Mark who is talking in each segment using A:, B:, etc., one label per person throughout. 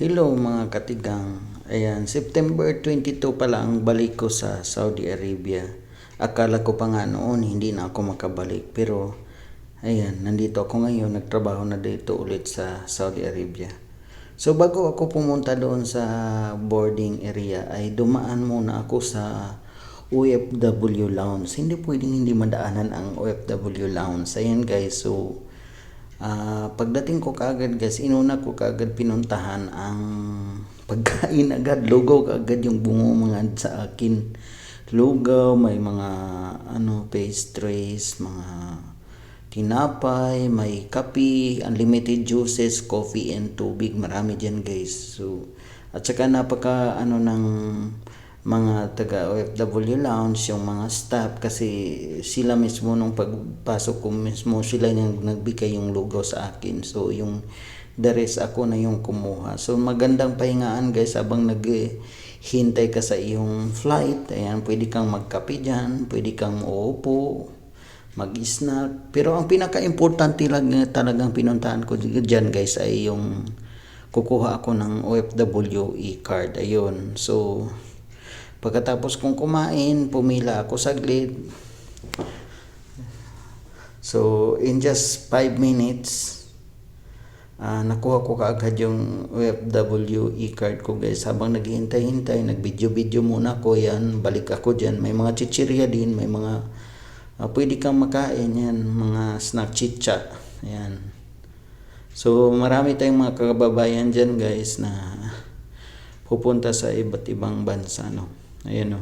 A: Hello mga katigang. Ayan, September 22 pa lang balik ko sa Saudi Arabia. Akala ko pa nga noon hindi na ako makabalik. Pero ayan, nandito ako ngayon. Nagtrabaho na dito ulit sa Saudi Arabia. So bago ako pumunta doon sa boarding area ay dumaan muna ako sa OFW Lounge. Hindi pwedeng hindi madaanan ang OFW Lounge. Ayan guys, so Ah, pagdating ko kaagad guys, inuna ko kaagad pinuntahan ang pagkain agad, lugaw kaagad yung bungo mga sa akin. Lugaw, may mga ano pastries, mga tinapay, may kape, unlimited juices, coffee and tubig, marami diyan guys. So at saka napaka ano ng mga taga OFW lounge, yung mga staff kasi sila mismo nung pagpasok ko mismo sila yung nagbigay yung lugaw sa akin. So yung the rest ako na yung kumuha. So magandang pahingaan guys habang naghihintay ka sa iyong flight. Ayan, pwede kang magkape dyan, pwede kang uupo, mag-snack. Pero ang pinaka-importante lang na talagang pinuntahan ko dyan guys ay yung kukuha ako ng OFW e-card. Ayun. So, Pagkatapos kong kumain, pumila ako saglit. So, in just 5 minutes, ah nakuha ko kaagad yung OFW e-card ko guys. Habang naghihintay-hintay, nag-video-video muna ko yan. Balik ako dyan. May mga chichirya din, may mga ah, pwede kang makain yan. Mga snack chicha. Ayan. So, marami tayong mga kababayan dyan guys na pupunta sa iba't ibang bansa. No? Ayan o.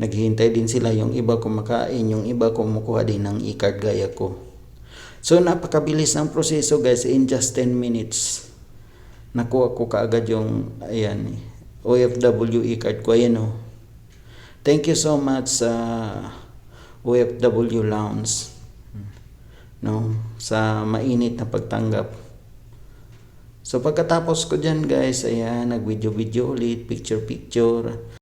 A: Naghihintay din sila yung iba kumakain, yung iba kumukuha din ng e-card gaya ko. So napakabilis ng proseso guys, in just 10 minutes. Nakuha ko kaagad yung ayan, OFW e-card ko. Ayan o. Thank you so much sa OFW Lounge. No, sa mainit na pagtanggap. So pagkatapos ko dyan guys, ayan, nag-video-video ulit, picture-picture.